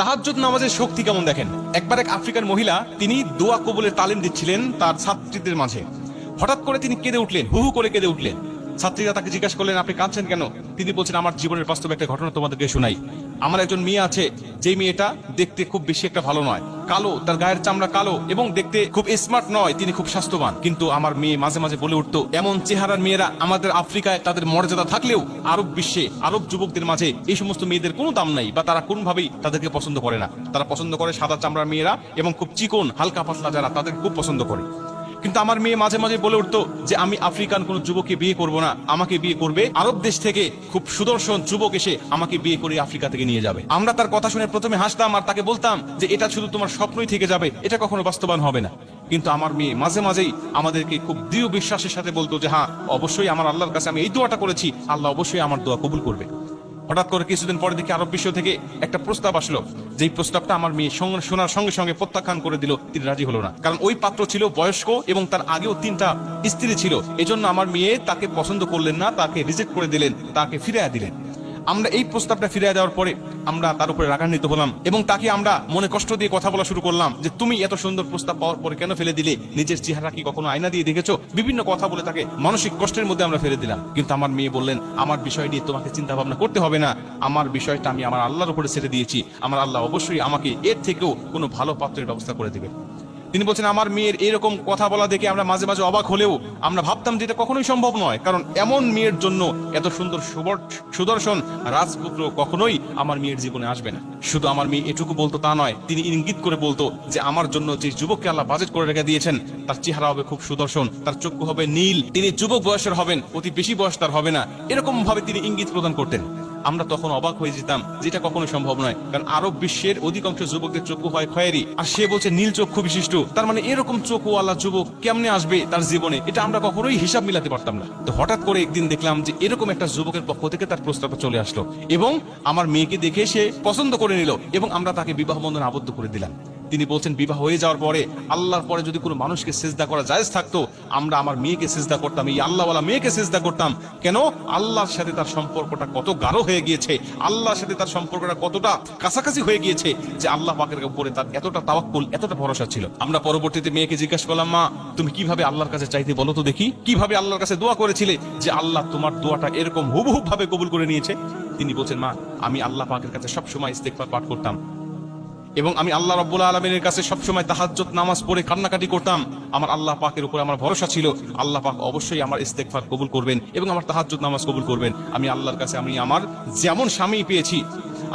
তাহাজ্জুদ নামাজের শক্তি কেমন দেখেন? একবার এক আফ্রিকার মহিলা, তিনি দোয়া কবলের তালিম দিচ্ছিলেন তার ছাত্রীদের মাঝে। হঠাৎ করে তিনি কেঁদে উঠলেন, হু হু করে কেঁদে উঠলেন। ছাত্রীরা তাকে জিজ্ঞাসা করলেন, আপনি কাঁদছেন কেন? তিনি বলছেন, আমার জীবনের বাস্তবে একটা ঘটনা তোমাদেরকে শোনাই। আমার একজন মেয়ে আছে যেই মেয়েটা দেখতে খুব বেশি একটা ভালো নয়। কালো, তার গায়ের চামড়া কালো এবং দেখতে খুব স্মার্ট নয়, তিনি খুব স্বাস্থ্যবান। কিন্তু আমার মেয়ে মাঝে মাঝে বলে উঠতো, এমন চেহারার মেয়েরা আমাদের আফ্রিকায় তাদের মর্যাদা থাকলেও আরব বিশ্বে আরব যুবকদের মাঝে এই সমস্ত মেয়েদের কোনো দাম নাই বা তারা কোনোভাবেই তাদেরকে পছন্দ করে না। তারা পছন্দ করে সাদা চামড়ার মেয়েরা এবং খুব চিকন হালকা পাতলা যারা, তাদের খুব পছন্দ করে। কিন্তু আমার মেয়ে মাঝে মাঝে বলে উঠতো যে, আমি আফ্রিকান কোন যুবককে বিয়ে করব না। আমাকে বিয়ে করবে আরব দেশ থেকে খুব সুদর্শন যুবক এসে আমাকে বিয়ে করে আফ্রিকা থেকে নিয়ে যাবে। আমরা তার কথা শুনে প্রথমে হাসতাম আর তাকে বলতাম যে, এটা শুধু তোমার স্বপ্নই থেকে যাবে। এটা কখনো বাস্তবায়ন হবে না। কিন্তু আমার মেয়ে মাঝে মাঝেই আমাদেরকে খুব দৃঢ় বিশ্বাসের সাথে বলতো যে হ্যাঁ অবশ্যই আমার আল্লাহর কাছে আমি এই দোয়াটা করেছি। আল্লাহ অবশ্যই আমার দোয়া কবুল করবে। হঠাৎ করে কিছুদিন পরে দেখি আরব বিশ্ব থেকে একটা প্রস্তাব আসলো। যেই প্রস্তাবটা আমার মেয়ে শোনার সঙ্গে সঙ্গে প্রত্যাখ্যান করে দিল, তিনি রাজি হলো না। কারণ ওই পাত্র ছিল বয়স্ক এবং তার আগেও তিনটা স্ত্রী ছিল। এজন্য আমার মেয়ে তাকে পছন্দ করলেন না, তাকে রিজেক্ট করে দিলেন, তাকে ফিরে দিলেন। আমরা এই প্রস্তাবটা ফিরিয়ে দেওয়ার পরে আমরা তার উপরে রাগান্বিত হলাম এবং তাকে আমরা মনে কষ্ট দিয়ে কথা বলা শুরু করলাম যে তুমি এত সুন্দর প্রস্তাব পাওয়ার পরে কেন ফেলে দিলে? নিজের চেহারা কি কখনো আয়না দিয়ে দেখেছ? বিভিন্ন কথা বলে তাকে মানসিক কষ্টের মধ্যে আমরা ফেলে দিলাম। কিন্তু আমার মেয়ে বললেন, আমার বিষয় নিয়ে তোমাকে চিন্তা ভাবনা করতে হবে না। আমার বিষয়টা আমি আমার আল্লাহর উপরে ছেড়ে দিয়েছি। আমার আল্লাহ অবশ্যই আমাকে এর থেকেও কোনো ভালো পাত্রের ব্যবস্থা করে দিবে। তিনি বলছেন, আমার মেয়ের এরকম কথা বলা দেখে আমরা মাঝে মাঝে অবাক হলেও আমরা ভাবতাম যে এটা কখনোই সম্ভব নয়। কারণ এমন মেয়ের জন্য এত সুন্দর সুদর্শন রাজপুত্র কখনোই আমার মেয়ের জীবনে আসবে না। শুধু আমার মেয়ে এটুকু বলতো তা নয়, তিনি ইঙ্গিত করে বলতো যে আমার জন্য যে যুবককে আল্লাহ বাজেট করে রেখে দিয়েছেন, তার চেহারা হবে খুব সুদর্শন, তার চক্ষু হবে নীল, তিনি যুবক বয়সের হবেন, অতি বেশি বয়স তার হবে না। এরকম ভাবে তিনি ইঙ্গিত প্রদান করতেন। আমরা তখন অবাক হয়ে যেতাম যেটা কখনো সম্ভব নয়, কারণ আরব বিশ্বের অধিকাংশ যুবকদের চক্ষু হয় খয়েরি। আর সে বলছে, নীল চক্ষু বিশিষ্ট। তার মানে এরকম চোখওয়ালা যুবক কেমনে আসবে তার জীবনে? এটা আমরা কখনোই হিসাব মিলাতে পারতাম না। তো হঠাৎ করে একদিন দেখলাম যে এরকম একটা যুবকের পক্ষ থেকে তার প্রস্তাবটা চলে আসলো এবং আমার মেয়েকে দেখে সে পছন্দ করে নিল এবং আমরা তাকে বিবাহ বন্ধন আবদ্ধ করে দিলাম। তিনি বলছেন, বিবাহ হয়ে যাওয়ার পরে, আল্লাহর পরে যদি কোনো মানুষকে সেজদা করা জায়েজ থাকতো, আমরা আমার মেয়েকে সেজদা করতাম, এই আল্লাহওয়ালা মেয়েকে সেজদা করতাম। কেন? আল্লাহর সাথে তার সম্পর্কটা কত গাঢ় হয়ে গিয়েছে। আল্লাহর সাথে তার সম্পর্কটা কতটা কাছাকাছি হয়ে গিয়েছে যে আল্লাহ পাকের উপরে তার এতটা তাওয়াক্কুল, এতটা ভরসা ছিল। আমরা পরবর্তীতে মেয়েকে জিজ্ঞাসা করলাম, মা, তুমি কীভাবে আল্লাহর কাছে চাইতে বলো তো দেখি? কীভাবে আল্লাহর কাছে দোয়া করেছিলে যে আল্লাহ তোমার দোয়াটা এরকম হুবহুব ভাবে কবুল করে নিয়েছে? তিনি বলছেন, মা, আমি আল্লাহ পাকের কাছে সবসময় ইস্তেগফার পাঠ করতাম। এবং আমি আল্লাহ রব্বুল আলমিনের কাছে সবসময় তাহাজ্জত নামাজ পড়ে কান্নাকাটি করতাম। আমার আল্লাহ পাকের উপরে আমার ভরসা ছিল। আল্লাহ পাক অবশ্যই আমার ইস্তেকফার কবুল করবেন এবং আমার তাহাজ্জত নামাজ কবুল করবেন। আমি আল্লাহর কাছে আমি আমার যেমন স্বামী পেয়েছি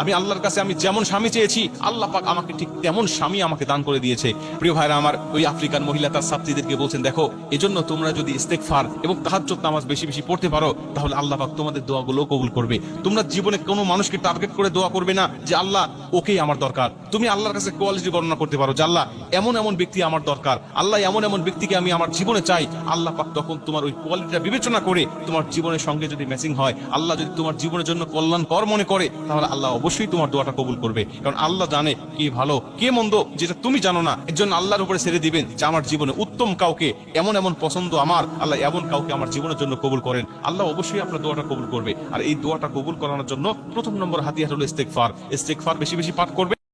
আমি আল্লাহর কাছে আমি যেমন স্বামী চেয়েছি, আল্লাহ পাক আমাকে ঠিক তেমন স্বামী আমাকে দান করে দিয়েছে। প্রিয় ভাইরা, আমার ওই আফ্রিকান মহিলা তার ছাত্রীদেরকে বলছেন, দেখো, এজন্য তোমরা যদি ইস্তেকফার এবং তাহাজ্জত নামাজ বেশি বেশি পড়তে পারো, তাহলে আল্লাহ পাক তোমাদের দোয়াগুলো কবুল করবে। তোমরা জীবনে কোনো মানুষকে টার্গেট করে দোয়া করবে না যে, আল্লাহ, ওকেই আমার দরকার। তুমি আল্লাহর কাছে কোয়ালিটি বর্ণনা করতে পারো যে, আল্লাহ, এমন এমন ব্যক্তি আমার দরকার। আল্লাহ, এমন এমন ব্যক্তিকে আমি আমার জীবনে চাই। আল্লাহ পাক তখন তোমার ওই কোয়ালিটিটা বিবেচনা করে তোমার জীবনের সঙ্গে যদি ম্যাচিং হয়, আল্লাহ যদি তোমার জীবনের জন্য কল্যাণকর মনে করে, তাহলে আল্লাহ অবশ্যই তোমার দোয়াটা কবুল করবে। কারণ আল্লাহ জানে কি ভালো, কে মন্দ, যেটা তুমি জানো না, এর জন্য আল্লাহর উপরে ছেড়ে দিবেন যে আমার জীবনে উত্তম কাউকে, এমন এমন পছন্দ আমার, আল্লাহ এমন কাউকে আমার জীবনের জন্য কবুল করেন। আল্লাহ অবশ্যই আপনার দোয়াটা কবুল করবে। আর এই দোয়াটা কবুল করানোর জন্য প্রথম নম্বর হাতিয়ার হলো ইস্তেকফার ইস্তেকফার বেশি বেশি পাঠ করবে।